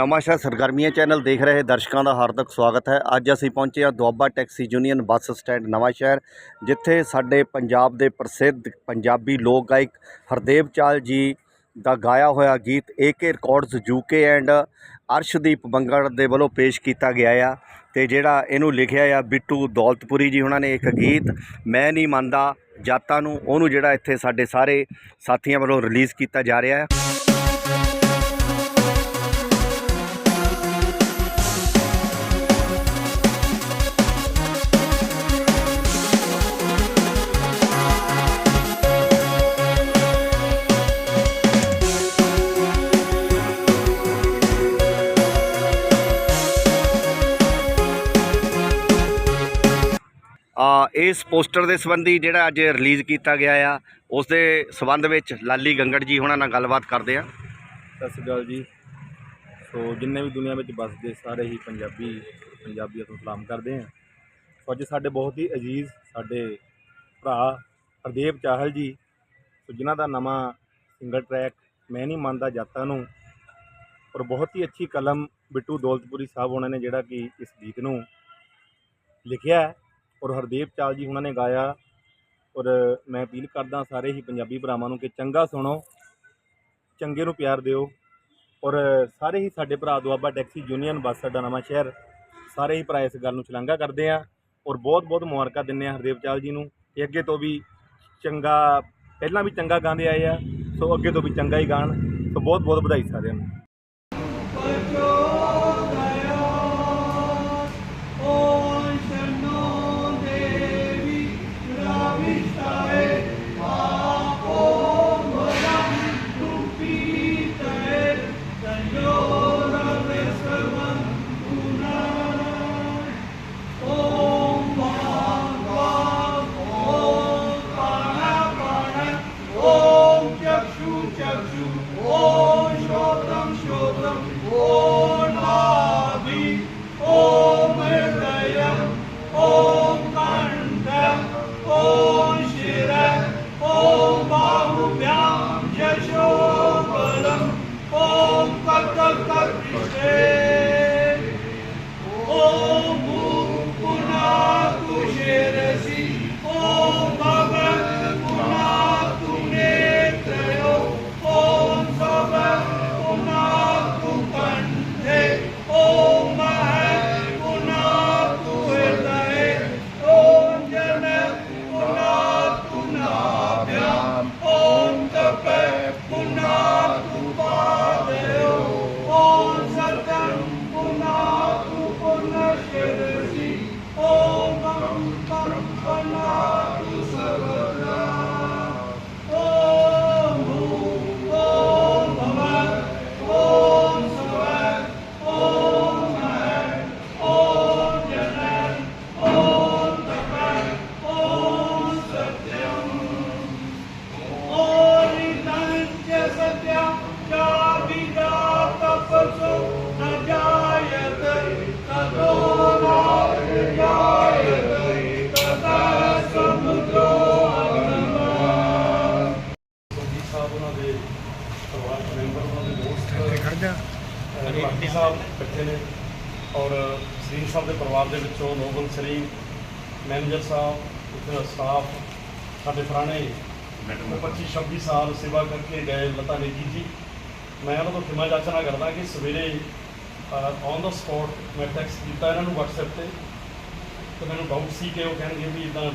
ਨਵਾਂਸ਼ਹਿਰ ਸਰਗਰਮੀਆਂ ਚੈਨਲ ਦੇਖ ਰਹੇ ਦਰਸ਼ਕਾਂ ਦਾ ਹਾਰਦਿਕ ਸਵਾਗਤ ਹੈ। ਅੱਜ ਅਸੀਂ ਪਹੁੰਚੇ ਹਾਂ Doaba taxi union bus stand Nawanshahr ਜਿੱਥੇ ਸਾਡੇ ਪੰਜਾਬ ਦੇ ਪ੍ਰਸਿੱਧ ਪੰਜਾਬੀ ਲੋਕ ਗਾਇਕ ਹਰਦੇਵ ਚਾਲ ਜੀ ਦਾ ਗਾਇਆ ਹੋਇਆ ਗੀਤ AK records UK and Arshdeep Bangar ਦੇ ਵੱਲੋਂ ਪੇਸ਼ ਕੀਤਾ ਗਿਆ ਆ ਤੇ ਜਿਹੜਾ ਇਹਨੂੰ ਲਿਖਿਆ ਆ ਬਿੱਟੂ ਦੌਲਤਪੁਰੀ ਜੀ ਉਹਨਾਂ ਨੇ ਇੱਕ ਗੀਤ, ਮੈਂ ਨਹੀਂ ਮੰਨਦਾ, ਜਾਤਾਂ ਨੂੰ, ਉਹਨੂੰ ਜਿਹੜਾ ਇੱਥੇ ਸਾਡੇ ਸਾਰੇ ਸਾਥੀਆਂ ਵੱਲੋਂ ਰਿਲੀਜ਼ ਕੀਤਾ ਜਾ ਰਿਹਾ ਹੈ ਇਸ ਪੋਸਟਰ ਦੇ ਸੰਬੰਧੀ ਜਿਹੜਾ ਅੱਜ ਰਿਲੀਜ਼ ਕੀਤਾ ਗਿਆ ਆ, ਉਸ ਦੇ ਸੰਬੰਧ ਵਿੱਚ ਲਾਲੀ ਗੰਗੜ ਜੀ ਹੁਣਾਂ ਨਾਲ ਗੱਲਬਾਤ ਕਰਦੇ ਆ। ਸਤਿ ਸ਼੍ਰੀ ਅਕਾਲ ਜੀ। ਸੋ ਜਿੰਨੇ ਵੀ ਦੁਨੀਆ ਵਿੱਚ ਵੱਸਦੇ ਸਾਰੇ ਹੀ ਪੰਜਾਬੀ ਪੰਜਾਬੀਅਤ ਨੂੰ ਸਲਾਮ ਕਰਦੇ ਹਾਂ ਸੋ ਅੱਜ ਸਾਡੇ ਬਹੁਤ ਹੀ ਅਜੀਜ਼ ਸਾਡੇ ਭਰਾ ਹਰਦੇਵ ਚਾਹਲ ਜੀ। ਸੋ ਜਿਨ੍ਹਾਂ ਦਾ ਨਵਾਂ ਸਿੰਗਲ ਟਰੈਕ ਮੈਂ ਨਹੀਂ ਮੰਨਦਾ ਜਾਤਾਂ ਨੂੰ, ਔਰ ਬਹੁਤ ਹੀ ਅੱਛੀ ਕਲਮ ਬਿੱਟੂ ਦੌਲਤਪੁਰੀ ਸਾਹਿਬ ਉਹਨਾਂ ਨੇ ਜਿਹੜਾ ਕਿ ਇਸ ਗੀਤ ਨੂੰ ਲਿਖਿਆ ਔਰ ਹਰਦੇਵ ਚਾਲ ਜੀ ਉਹਨਾਂ ਨੇ ਗਾਇਆ। ਔਰ ਮੈਂ ਅਪੀਲ ਕਰਦਾ ਸਾਰੇ ਹੀ ਪੰਜਾਬੀ ਭਰਾਵਾਂ ਨੂੰ ਕਿ ਚੰਗਾ ਸੁਣੋ, ਚੰਗੇ ਨੂੰ ਪਿਆਰ ਦਿਓ। ਔਰ ਸਾਰੇ ਹੀ ਸਾਡੇ ਭਰਾ ਦੁਆਬਾ ਟੈਕਸੀ ਯੂਨੀਅਨ ਬੱਸ ਅੱਡਾ ਨਵਾਂ ਸ਼ਹਿਰ, ਸਾਰੇ ਹੀ ਭਰਾ ਇਸ ਗੱਲ ਨੂੰ ਸ਼ਲਾਘਾ ਕਰਦੇ ਆ। ਔਰ ਬਹੁਤ ਬਹੁਤ ਮੁਬਾਰਕਾਂ ਦਿੰਦੇ ਆ ਹਰਦੇਵ ਚਾਲ ਜੀ ਨੂੰ ਕਿ ਅੱਗੇ ਤੋਂ ਵੀ ਚੰਗਾ, ਪਹਿਲਾਂ ਵੀ ਚੰਗਾ ਗਾਉਂਦੇ ਆਏ ਆ, ਸੋ ਅੱਗੇ ਤੋਂ ਵੀ ਚੰਗਾ ਹੀ ਗਾਣ ਸੋ ਬਹੁਤ ਬਹੁਤ ਵਧਾਈ ਸਾਰਿਆਂ ਨੂੰ। ਸਾਹਿਬ ਇਕੱਠੇ ਨੇ ਔਰ ਸਰੀਨ ਸਾਹਿਬ ਦੇ ਪਰਿਵਾਰ ਦੇ ਵਿੱਚੋਂ ਨੋਬਲ ਸਰੀਨ ਮੈਨੇਜਰ ਸਾਹਿਬ ਉੱਥੇ ਦਾ ਸਟਾਫ ਸਾਡੇ ਪੁਰਾਣੇ 25 26 ਸਾਲ ਸੇਵਾ ਕਰਕੇ ਗਏ ਲਤਾ ਨੇਗੀ ਜੀ। ਮੈਂ ਉਹਨਾਂ ਤੋਂ ਖਿਮਾ ਜਾਚਨਾ ਕਰਦਾ ਕਿ ਸਵੇਰੇ ਔਨ ਦਾ ਸਪੌਟ ਮੈਂ ਟੈਕਸਟ ਕੀਤਾ ਇਹਨਾਂ ਨੂੰ WhatsApp ਤੇ ਤੇ ਮੈਨੂੰ ਡਾਊਟ ਸੀ ਕਿ ਉਹ ਕਹਿਣਗੇ ਵੀ ਇਦਾਂ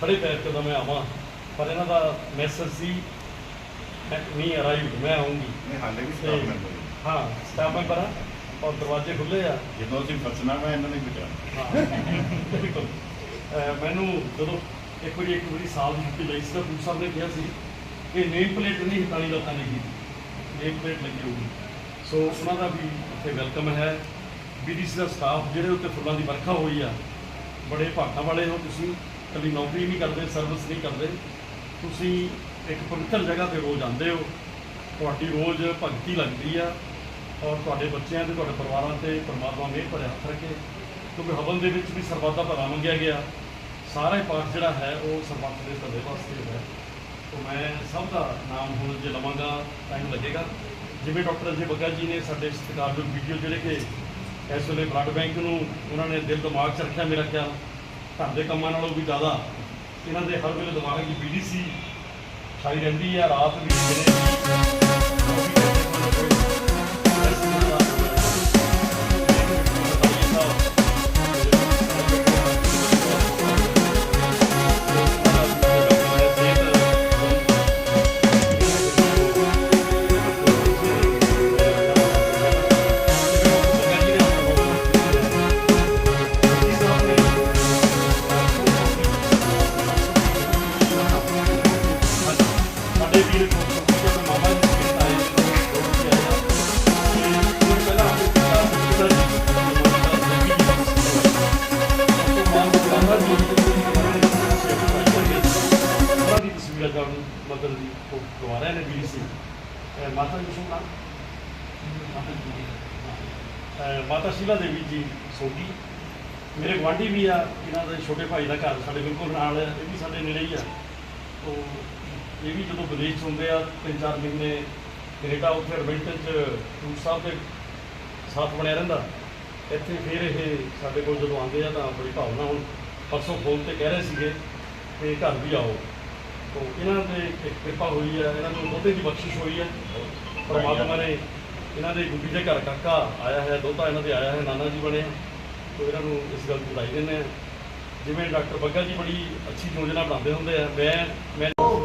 ਖੜੇ ਪੈਰ ਤੇ ਮੈਂ ਆਵਾਂ। ਪਰ ਇਹਨਾਂ ਦਾ ਮੈਸੇਜ ਸੀ ਮੀ ਅਰਾਈਵਡ ਮੈਂ ਆਉਂਗੀ। ਨਹੀਂ ਹਾਲੇ ਵੀ ਸਟਾਫ ਮੈਂਬਰ ਹਾਂ ਸਟਾਫ ਮੈਂਬਰ ਆ ਔਰ ਦਰਵਾਜ਼ੇ ਖੁੱਲੇ ਆ। ਜਦੋਂ ਅਸੀਂ ਫਸਣਾ ਮੈਂ ਇਹਨਾਂ ਨੇ ਬਚਾਉਣਾ। ਹਾਂ ਬਿਲਕੁਲ। ਅਹ ਮੈਨੂੰ ਜਦੋਂ ਇੱਕ ਵਾਰੀ ਇੱਕ ਵਾਰੀ ਸਾਲ ਦੀ ਛੁੱਟੀ ਲਈ ਸੀ ਤਾਂ ਡਾਕਟਰ ਸਾਹਿਬ ਨੇ ਕਿਹਾ ਸੀ ਕਿ ਨੇਮ ਪਲੇਟ ਨਹੀਂ ਹਟਾਣੀ ਲੋਕਾਂ ਨੇ ਕੀ ਨੇਮ ਪਲੇਟ ਲੱਗੀ ਹੋਊਗੀ। ਸੋ ਉਹਨਾਂ ਦਾ ਵੀ ਉੱਥੇ ਵੈਲਕਮ ਹੈ। ਬੀਡੀਸੀ ਦਾ ਸਟਾਫ ਜਿਹੜੇ ਉੱਤੇ ਫੁੱਲਾਂ ਦੀ ਵਰਖਾ ਹੋਈ ਆ ਬੜੇ ਭਾਗਾਂ ਵਾਲੇ ਹੋ ਤੁਸੀਂ। ਕਦੀ ਨੌਕਰੀ ਨਹੀਂ ਕਰਦੇ ਸਰਵਿਸ ਨਹੀਂ ਕਰਦੇ। ਤੁਸੀਂ ਇੱਕ ਪਵਿੱਤਰ ਜਗ੍ਹਾ ਤੇ ਰੋਜ਼ ਆਉਂਦੇ ਹੋ। ਤੁਹਾਡੀ ਰੋਜ਼ ਭਗਤੀ ਲੱਗਦੀ ਆ। ਔਰ ਤੁਹਾਡੇ ਬੱਚਿਆਂ ਤੇ, ਤੁਹਾਡੇ ਪਰਿਵਾਰਾਂ ਤੇ ਪਰਮਾਤਮਾ ਮਿਹਰ ਭਰਿਆ ਹੱਥ ਰੱਖੇ। ਕਿਉਂਕਿ ਹਵਨ ਦੇ ਵਿੱਚ ਵੀ ਸਰਬੱਤ ਦਾ ਭਲਾ ਮੰਗਿਆ ਗਿਆ। ਸਾਰਾ ਪਾਠ ਜਿਹੜਾ ਹੈ, ਉਹ ਸਰਬੱਤ ਦੇ ਭਲੇ ਵਾਸਤੇ ਹੈ। ਤੋਂ ਮੈਂ ਸਭ ਦਾ ਨਾਮ ਹੁਣ ਜੇ ਲਵਾਂਗਾ ਟਾਈਮ ਲੱਗੇਗਾ। ਜਿਵੇਂ ਡਾਕਟਰ ਅਜੇ ਬੱਗਾ ਜੀ ਨੇ ਸਾਡੇ ਸਤਿਕਾਰਯੋਗ ਵੀਡੀਓ ਜਿਹੜੇ ਕਿ ਇਸ ਵੇਲੇ ਬਲੱਡ ਬੈਂਕ ਨੂੰ ਉਹਨਾਂ ਨੇ ਦਿਲ ਦਿਮਾਗ 'ਚ ਰੱਖਿਆ, ਮੇਰਾ ਖਿਆਲ। ਘਰ ਦੇ ਕੰਮਾਂ ਨਾਲੋਂ ਵੀ ਜ਼ਿਆਦਾ। ਇਹਨਾਂ ਦੇ ਹਰ ਵੇਲੇ ਦਿਮਾਗ 'ਚ ਬੀਡੀਸੀ ਛਾਈ ਰਹਿੰਦੀ ਹੈ ਰਾਤ ਵੀ ਸਾਡੇ ਵੀਰ ਕੋਲ ਆਪਣੇ ਮਾਮਾ ਜੀ ਦੇ ਆਏ ਨੇ ਉਹ ਵੀ ਉਹ ਪਹਿਲਾਂ ਆਪਣੇ ਪਿਤਾ ਪਿਤਾ ਜੀ ਮਦਰ ਦੀ ਉਹ ਗਵਾ ਨੇ ਵੀਰ ਸੀ ਮਾਤਾ ਜੀ ਸੁਣਾ ਮਾਤਾ ਸ਼ੀਲਾ ਦੇਵੀ ਜੀ ਸੋਢੀ ਮੇਰੇ ਗੁਆਂਢੀ ਵੀ ਆ, ਇਹਨਾਂ ਦੇ ਛੋਟੇ ਭਾਈ ਦਾ ਘਰ ਸਾਡੇ ਬਿਲਕੁਲ ਨਾਲ ਹੈ ਇਹ ਵੀ ਸਾਡੇ ਨੇੜੇ ਹੀ ਆ। ਉਹ ਇਹ ਵੀ ਜਦੋਂ ਵਿਦੇਸ਼ ਹੁੰਦੇ ਆ, ਤਿੰਨ ਚਾਰ ਮਹੀਨੇ ਕੈਨੇਡਾ ਉੱਥੇ ਐਡਵੈਂਟਰ 'ਚ ਟੂਰ ਸਾਹਿਬ ਦੇ ਸਾਥ ਬਣਿਆ ਰਹਿੰਦਾ। ਇੱਥੇ ਫਿਰ ਇਹ ਸਾਡੇ ਕੋਲ ਜਦੋਂ ਆਉਂਦੇ ਆ ਤਾਂ ਬੜੀ ਭਾਵਨਾ ਹੁਣ ਪਰਸੋਂ ਫੋਨ ਤੇ ਕਹਿ ਰਹੇ ਸੀਗੇ ਕਿ ਘਰ ਵੀ ਆਓ। ਤੋ ਇਹਨਾਂ ਦੇ ਇੱਕ ਕਿਰਪਾ ਹੋਈ ਹੈ ਇਹਨਾਂ ਨੂੰ ਬਹੁਤੇ ਦੀ ਬਖਸ਼ਿਸ਼ ਹੋਈ ਹੈ ਪਰਮਾਤਮਾ ਨੇ ਇਹਨਾਂ ਦੇ ਗੁੱਡੀ ਦੇ ਘਰ ਕਾਕਾ ਆਇਆ ਹੈ, ਦੋਤਾ ਇਹਨਾਂ ਦੇ ਆਇਆ ਹੈ, ਨਾਨਾ ਜੀ ਬਣੇ ਤੋ ਇਹਨਾਂ ਨੂੰ ਇਸ ਗੱਲ ਦੀ ਵਧਾਈ ਦਿੰਦੇ ਆ। ਜਿਵੇਂ ਡਾਕਟਰ ਬੱਗਾ ਜੀ ਬੜੀ ਅੱਛੀ ਯੋਜਨਾ ਬਣਾਉਂਦੇ ਹੁੰਦੇ ਆ, ਮੈਂ ਮੈਂ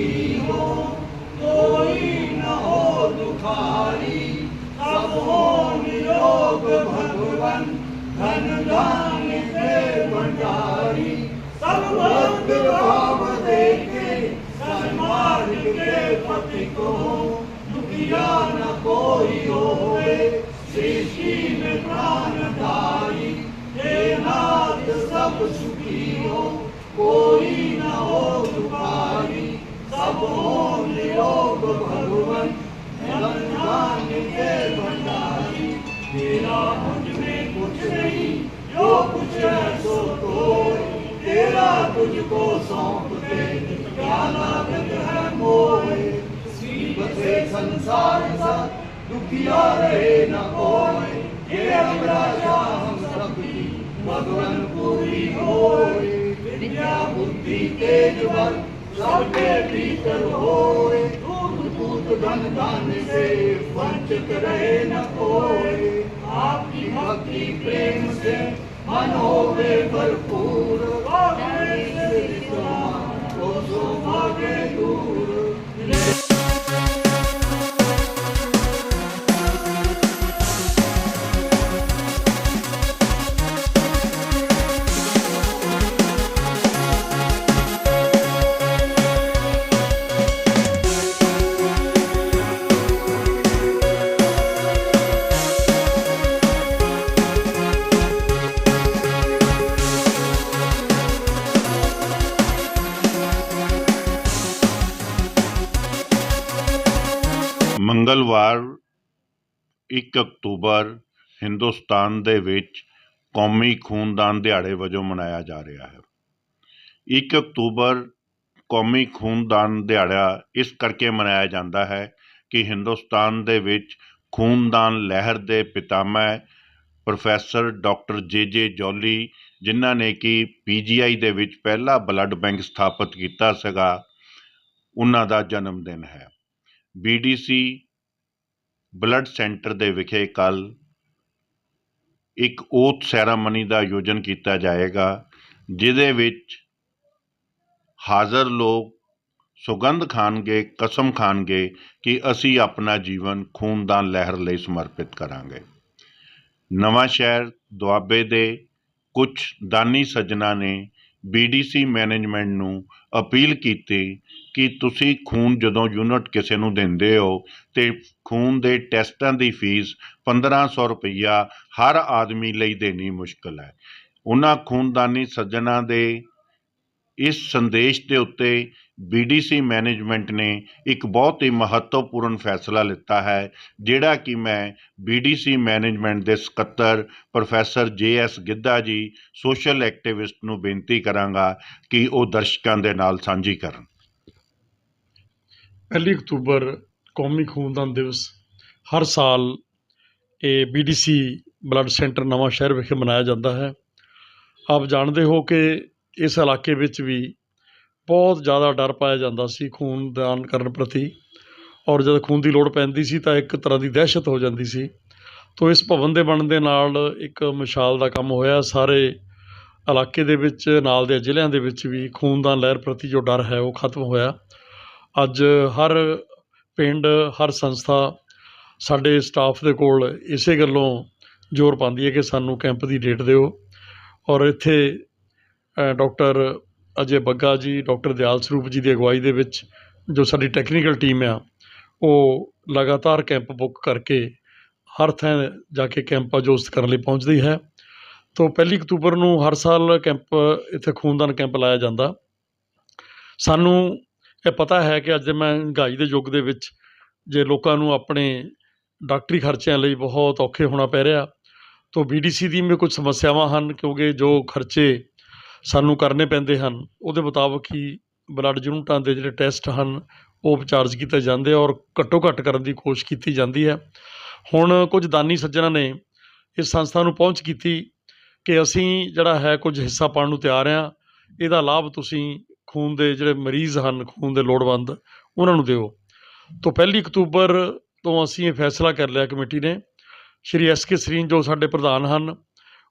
He. ਰੰਗਾਂ ਦੇ ਬੰਦਾਰੀ ਮੇਰਾ ਮੁਝ ਵੀ ਕੁਛ ਨਹੀਂ ਜੋ ਕੁਛ ਹੈ ਸੋ ਕੋਈ ਤੇਰਾ ਤੁਝ ਕੋ ਸੌਂਪ ਦੇ ਕਿਆ ਲਾਗਤ ਹੈ ਮੋਏ ਸੀਬਤ ਸੇ ਸੰਸਾਰ ਸਾ ਦੁਖੀਆ ਰਹੇ ਨਾ ਕੋਈ ਇਹ ਅਮਰਾਸ਼ਾ ਹਮ ਸਭ ਦੀ ਭਗਵਨ ਪੂਰੀ ਹੋਏ ਵਿਦਿਆ ਬੁੱਧੀ ਤੇਜ ਬਲ ਸਭ ਤੇ ਭੀਤਰ ਹੋਏ दूध धन धान से वंचित रहे न कोई आपकी भक्ति प्रेम से मन होवे भरपूर तो सौभाग्य दूर ਇੱਕ ਅਕਤੂਬਰ ਹਿੰਦੁਸਤਾਨ ਦੇ ਵਿੱਚ ਕੌਮੀ ਖੂਨਦਾਨ ਦਿਹਾੜੇ ਵਜੋਂ ਮਨਾਇਆ ਜਾ ਰਿਹਾ ਹੈ। ਇੱਕ ਅਕਤੂਬਰ ਕੌਮੀ ਖੂਨਦਾਨ ਦਿਹਾੜਾ ਇਸ ਕਰਕੇ ਮਨਾਇਆ ਜਾਂਦਾ ਹੈ ਕਿ ਹਿੰਦੁਸਤਾਨ ਦੇ ਵਿੱਚ ਖੂਨਦਾਨ ਲਹਿਰ ਦੇ ਪਿਤਾਮਹ ਪ੍ਰੋਫੈਸਰ ਡਾਕਟਰ ਜੇ ਜੇ ਜੌਲੀ ਜਿਨ੍ਹਾਂ ਨੇ ਕਿ ਪੀਜੀਆਈ ਦੇ ਵਿੱਚ ਪਹਿਲਾ ਬਲੱਡ ਬੈਂਕ ਸਥਾਪਿਤ ਕੀਤਾ ਸੀਗਾ, ਉਹਨਾਂ ਦਾ ਜਨਮ ਦਿਨ ਹੈ। ਬੀਡੀਸੀ ਬਲੱਡ ਸੈਂਟਰ ਦੇ ਵਿਖੇ ਕੱਲ੍ਹ ਇੱਕ ਓਥ ਸੈਰਾਮਨੀ ਦਾ ਆਯੋਜਨ ਕੀਤਾ ਜਾਏਗਾ, ਜਿਹਦੇ ਵਿੱਚ ਹਾਜ਼ਰ ਲੋਕ ਸੁਗੰਧ ਖਾਣਗੇ, ਕਸਮ ਖਾਣਗੇ ਕਿ ਅਸੀਂ ਆਪਣਾ ਜੀਵਨ ਖੂਨਦਾਨ ਲਹਿਰ ਲਈ ਸਮਰਪਿਤ ਕਰਾਂਗੇ। ਨਵਾਂ ਸ਼ਹਿਰ ਦੁਆਬੇ ਦੇ ਕੁਝ ਦਾਨੀ ਸੱਜਣਾ ਨੇ ਬੀਡੀਸੀ ਮੈਨੇਜਮੈਂਟ ਨੂੰ ਅਪੀਲ ਕੀਤੀ ਕਿ ਤੁਸੀਂ ਖੂਨ ਜਦੋਂ ਯੂਨਿਟ ਕਿਸੇ ਨੂੰ ਦਿੰਦੇ ਹੋ ਤੇ ਖੂਨ ਦੇ ਟੈਸਟਾਂ ਦੀ ਫੀਸ 1500 ਰੁਪਈਆ ਹਰ ਆਦਮੀ ਲਈ ਦੇਣੀ ਮੁਸ਼ਕਲ ਹੈ। ਉਹਨਾਂ ਖੂਨਦਾਨੀ ਸੱਜਣਾ ਦੇ ਇਸ ਸੰਦੇਸ਼ ਦੇ ਉੱਤੇ ਬੀਡੀਸੀ ਮੈਨੇਜਮੈਂਟ ਨੇ ਇੱਕ ਬਹੁਤ ਹੀ ਮਹੱਤਵਪੂਰਨ ਫੈਸਲਾ ਲਿੱਤਾ ਹੈ, ਜਿਹੜਾ ਕਿ ਮੈਂ ਬੀਡੀਸੀ ਮੈਨੇਜਮੈਂਟ ਦੇ ਸਕੱਤਰ ਪ੍ਰੋਫੈਸਰ ਜੇ ਐਸ ਗਿੱਧਾ ਜੀ, ਸੋਸ਼ਲ ਐਕਟਿਵਿਸਟ ਨੂੰ ਬੇਨਤੀ ਕਰਾਂਗਾ ਕਿ ਉਹ ਦਰਸ਼ਕਾਂ ਦੇ ਨਾਲ ਸਾਂਝੀ ਕਰਨ। ਪਹਿਲੀ ਅਕਤੂਬਰ ਕੌਮੀ ਖੂਨਦਾਨ ਦਿਵਸ। ਹਰ ਸਾਲ ਇਹ ਬੀਡੀਸੀ ਬਲੱਡ ਸੈਂਟਰ ਨਵਾਂ ਸ਼ਹਿਰ ਵਿਖੇ ਮਨਾਇਆ ਜਾਂਦਾ ਹੈ। ਆਪ ਜਾਣਦੇ ਹੋ ਕਿ ਇਸ ਇਲਾਕੇ ਵਿੱਚ ਵੀ ਬਹੁਤ ਜ਼ਿਆਦਾ ਡਰ ਪਾਇਆ ਜਾਂਦਾ ਸੀ ਖੂਨਦਾਨ ਕਰਨ ਪ੍ਰਤੀ ਔਰ ਜਦ ਖੂਨ ਦੀ ਲੋੜ ਪੈਂਦੀ ਸੀ ਤਾਂ ਇੱਕ ਤਰ੍ਹਾਂ ਦੀ ਦਹਿਸ਼ਤ ਹੋ ਜਾਂਦੀ ਸੀ। ਤੋ ਇਸ ਭਵਨ ਦੇ ਬਣਨ ਦੇ ਨਾਲ ਇੱਕ ਮਿਸਾਲ ਦਾ ਕੰਮ ਹੋਇਆ। ਸਾਰੇ ਇਲਾਕੇ ਦੇ ਵਿੱਚ, ਨਾਲ ਦੇ ਜ਼ਿਲ੍ਹਿਆਂ ਦੇ ਵਿੱਚ ਵੀ ਖੂਨਦਾਨ ਲਹਿਰ ਪ੍ਰਤੀ ਜੋ ਡਰ ਹੈ ਉਹ ਖਤਮ ਹੋਇਆ। ਅੱਜ ਹਰ ਪਿੰਡ ਹਰ ਸੰਸਥਾ ਸਾਡੇ ਸਟਾਫ ਦੇ ਕੋਲ ਇਸੇ ਗੱਲੋਂ ਜ਼ੋਰ ਪਾਉਂਦੀ ਹੈ ਕਿ ਸਾਨੂੰ ਕੈਂਪ ਦੀ ਡੇਟ ਦਿਓ। ਔਰ ਇੱਥੇ ਅ, ਡਾਕਟਰ ਅਜੇ ਬੱਗਾ ਜੀ ਡਾਕਟਰ ਦਿਆਲ ਸਰੂਪ ਜੀ ਦੀ ਅਗਵਾਈ ਦੇ ਵਿੱਚ ਜੋ ਸਾਡੀ ਟੈਕਨੀਕਲ ਟੀਮ ਆ ਉਹ ਲਗਾਤਾਰ ਕੈਂਪ ਬੁੱਕ ਕਰਕੇ ਹਰ ਥਾਂ ਜਾ ਕੇ ਕੈਂਪ ਆਯੋਜਿਤ ਕਰਨ ਲਈ ਪਹੁੰਚਦੀ ਹੈ। ਤੋਂ ਪਹਿਲੀ ਅਕਤੂਬਰ ਨੂੰ ਹਰ ਸਾਲ ਕੈਂਪ ਇੱਥੇ ਖੂਨਦਾਨ ਕੈਂਪ ਲਾਇਆ ਜਾਂਦਾ। ਸਾਨੂੰ ਇਹ ਪਤਾ ਹੈ ਕਿ ਅੱਜ ਮੈਂ ਮਹਿੰਗਾਈ ਦੇ ਯੁੱਗ ਦੇ ਵਿੱਚ ਜੇ ਲੋਕਾਂ ਨੂੰ ਆਪਣੇ ਡਾਕਟਰੀ ਖਰਚਿਆਂ ਲਈ ਬਹੁਤ ਔਖੇ ਹੋਣਾ ਪੈ ਰਿਹਾ, ਤੋਂ ਬੀਡੀਸੀ ਦੀ ਵੀ ਕੁਝ ਸਮੱਸਿਆਵਾਂ ਹਨ, ਕਿਉਂਕਿ ਜੋ ਖਰਚੇ ਸਾਨੂੰ ਕਰਨੇ ਪੈਂਦੇ ਹਨ, ਉਹਦੇ ਮੁਤਾਬਕ ਹੀ ਬਲੱਡ ਯੂਨਿਟਾਂ ਦੇ ਜਿਹੜੇ ਟੈਸਟ ਹਨ, ਉਹ ਚਾਰਜ ਕੀਤੇ ਜਾਂਦੇ ਔਰ ਘੱਟੋ ਘੱਟ ਕਰਨ ਦੀ ਕੋਸ਼ਿਸ਼ ਕੀਤੀ ਜਾਂਦੀ ਹੈ। ਹੁਣ ਕੁਝ ਦਾਨੀ ਸੱਜਣਾਂ ਨੇ ਇਸ ਸੰਸਥਾ ਨੂੰ ਪਹੁੰਚ ਕੀਤੀ ਕਿ ਅਸੀਂ ਜਿਹੜਾ ਹੈ ਕੁਝ ਹਿੱਸਾ ਪਾਉਣ ਨੂੰ ਤਿਆਰ ਹਾਂ, ਇਹਦਾ ਲਾਭ ਤੁਸੀਂ ਖੂਨ ਦੇ ਜਿਹੜੇ ਮਰੀਜ਼ ਹਨ, ਖੂਨ ਦੇ ਲੋੜਵੰਦ, ਉਹਨਾਂ ਨੂੰ ਦਿਓ। ਤੋਂ ਪਹਿਲੀ ਅਕਤੂਬਰ ਤੋਂ ਅਸੀਂ ਇਹ ਫੈਸਲਾ ਕਰ ਲਿਆ ਕਮੇਟੀ ਨੇ। ਸ਼੍ਰੀ ਐਸ ਕੇ ਸਰੀਨ ਜੋ ਸਾਡੇ ਪ੍ਰਧਾਨ ਹਨ,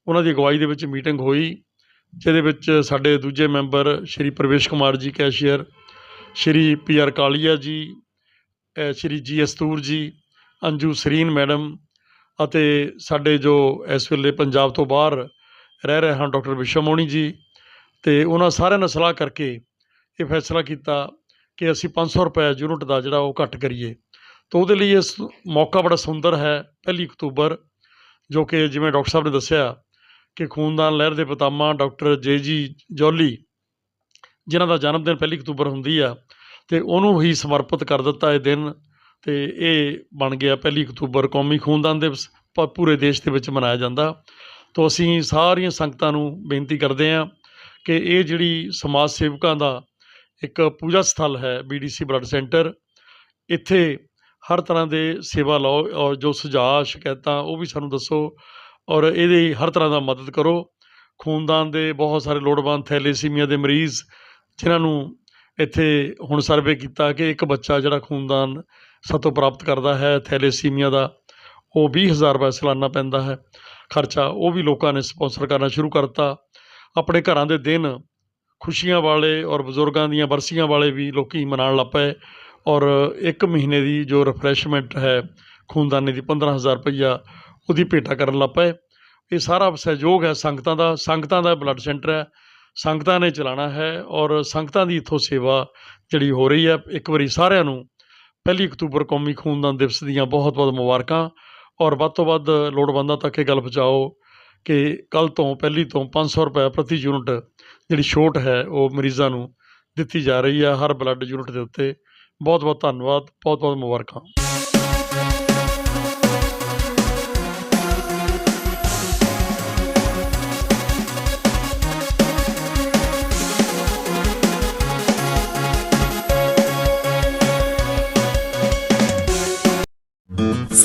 ਉਹਨਾਂ ਦੀ ਅਗਵਾਈ ਦੇ ਵਿੱਚ ਮੀਟਿੰਗ ਹੋਈ, ਜਿਹਦੇ ਵਿੱਚ ਸਾਡੇ ਦੂਜੇ member Shri Parvesh Kumar ji, cashier, Shri P R Kalia ji Shri ji ਅਸਤੂਰ ਜੀ, ਅੰਜੂ ਸਰੀਨ ਮੈਡਮ ਅਤੇ ਸਾਡੇ ਜੋ ਇਸ ਵੇਲੇ ਪੰਜਾਬ ਤੋਂ ਬਾਹਰ ਰਹਿ ਰਹੇ ਹਨ ਡਾਕਟਰ ਵਿਸ਼ਵਮੋਣੀ ਜੀ, ਤੇ ਉਹਨਾਂ ਸਾਰਿਆਂ ਨਾਲ ਸਲਾਹ ਕਰਕੇ ਇਹ ਫੈਸਲਾ ਕੀਤਾ ਕਿ ਅਸੀਂ 500 ਰੁਪਏ ਯੂਨਿਟ ਦਾ ਜਿਹੜਾ ਉਹ ਘੱਟ ਕਰੀਏ। ਤਾਂ ਉਹਦੇ ਲਈ ਇਸ ਮੌਕਾ ਬੜਾ ਸੁੰਦਰ ਹੈ ਪਹਿਲੀ ਅਕਤੂਬਰ, ਜੋ ਕਿ ਜਿਵੇਂ ਡਾਕਟਰ ਸਾਹਿਬ ਨੇ ਦੱਸਿਆ ਕਿ ਖੂਨਦਾਨ ਲਹਿਰ ਦੇ ਪਿਤਾਮਾ ਡਾਕਟਰ ਜੇ ਜੀ ਜੌਲੀ, ਜਿਨ੍ਹਾਂ ਦਾ ਜਨਮ ਦਿਨ ਪਹਿਲੀ ਅਕਤੂਬਰ ਹੁੰਦੀ ਆ, ਤੇ ਉਹਨੂੰ ਹੀ ਸਮਰਪਿਤ ਕਰ ਦਿੱਤਾ ਇਹ ਦਿਨ, ਤੇ ਇਹ ਬਣ ਗਿਆ ਪਹਿਲੀ ਅਕਤੂਬਰ ਕੌਮੀ ਖੂਨਦਾਨ ਦਿਵਸ, ਪ- ਪੂਰੇ ਦੇਸ਼ ਦੇ ਵਿੱਚ ਮਨਾਇਆ ਜਾਂਦਾ। ਤੋਂ ਅਸੀਂ ਸਾਰੀਆਂ ਸੰਗਤਾਂ ਨੂੰ ਬੇਨਤੀ ਕਰਦੇ ਹਾਂ ਕਿ ਇਹ ਜਿਹੜੀ ਸਮਾਜ ਸੇਵਕਾਂ ਦਾ ਇੱਕ ਪੂਜਾ ਸਥਲ ਹੈ ਬੀਡੀਸੀ ਬਲੱਡ ਸੈਂਟਰ। ਇੱਥੇ ਹਰ ਤਰ੍ਹਾਂ ਦੇ ਸੇਵਾ ਲਓ ਔਰ ਜੋ ਸੁਝਾਅ, ਸ਼ਿਕਾਇਤਾਂ ਉਹ ਵੀ ਸਾਨੂੰ ਦੱਸੋ ਔਰ ਇਹਦੀ ਹਰ ਤਰ੍ਹਾਂ ਦਾ ਮਦਦ ਕਰੋ। ਖੂਨਦਾਨ ਦੇ ਬਹੁਤ ਸਾਰੇ ਲੋੜਵੰਦ ਥੈਲੇਸੀਮੀਆ ਦੇ ਮਰੀਜ਼ ਜਿਨ੍ਹਾਂ ਨੂੰ ਇੱਥੇ ਹੁਣ ਸਰਵੇ ਕੀਤਾ ਕਿ ਇੱਕ ਬੱਚਾ ਜਿਹੜਾ ਖੂਨਦਾਨ ਸਾਤੋਂ ਪ੍ਰਾਪਤ ਕਰਦਾ ਹੈ, ਥੈਲੇਸੀਮੀਆ ਦਾ, ਉਹ 20000 ਰੁਪਏ ਸਾਲਾਨਾ ਪੈਂਦਾ ਹੈ। ਖਰਚਾ ਉਹ ਵੀ ਲੋਕਾਂ ਨੇ ਸਪਾਂਸਰ ਕਰਨਾ ਸ਼ੁਰੂ ਕਰਤਾ। ਆਪਣੇ ਘਰਾਂ ਦੇ ਦਿਨ ਖੁਸ਼ੀਆਂ ਵਾਲੇ ਔਰ ਬਜ਼ੁਰਗਾਂ ਦੀਆਂ ਬਰਸੀਆਂ ਵਾਲੇ ਵੀ ਲੋਕੀ ਮਨਾਉਣ ਲੱਗ ਪਏ ਔਰ ਇੱਕ ਮਹੀਨੇ ਦੀ ਜੋ ਰਿਫਰੈਸ਼ਮੈਂਟ ਹੈ, ਖੂਨਦਾਨੀ ਦੀ 15000 ਰੁਪਈਆ, ਉਹਦੀ ਭੇਟਾ ਕਰਨ ਲੱਗ ਪਏ। ਇਹ ਸਾਰਾ ਸਹਿਯੋਗ ਹੈ ਸੰਗਤਾਂ ਦਾ ਸੰਗਤਾਂ ਦਾ ਬਲੱਡ ਸੈਂਟਰ ਹੈ, ਸੰਗਤਾਂ ਨੇ ਚਲਾਉਣਾ ਹੈ ਔਰ ਸੰਗਤਾਂ ਦੀ ਇੱਥੋਂ ਸੇਵਾ ਜਿਹੜੀ ਹੋ ਰਹੀ ਹੈ, ਇੱਕ ਵਾਰੀ ਸਾਰਿਆਂ ਨੂੰ ਪਹਿਲੀ ਅਕਤੂਬਰ ਕੌਮੀ ਖੂਨਦਾਨ ਦਿਵਸ ਦੀਆਂ ਬਹੁਤ ਬਹੁਤ ਮੁਬਾਰਕਾਂ ਔਰ ਵੱਧ ਤੋਂ ਵੱਧ ਲੋੜਵੰਦਾਂ ਤੱਕ ਇਹ ਗੱਲ ਪਹੁੰਚਾਓ। ਕਿ ਕੱਲ ਤੋਂ ਪਹਿਲੀ ਤੋਂ 500 ਰੁਪਏ ਪ੍ਰਤੀ ਯੂਨਿਟ ਜਿਹੜੀ ਛੋਟ ਹੈ, ਉਹ ਮਰੀਜ਼ਾਂ ਨੂੰ ਦਿੱਤੀ ਜਾ ਰਹੀ ਹੈ ਹਰ ਬਲੱਡ ਯੂਨਿਟ ਦੇ ਉੱਤੇ। ਬਹੁਤ ਬਹੁਤ ਧੰਨਵਾਦ ਬਹੁਤ ਬਹੁਤ ਮੁਬਾਰਕਾਂ।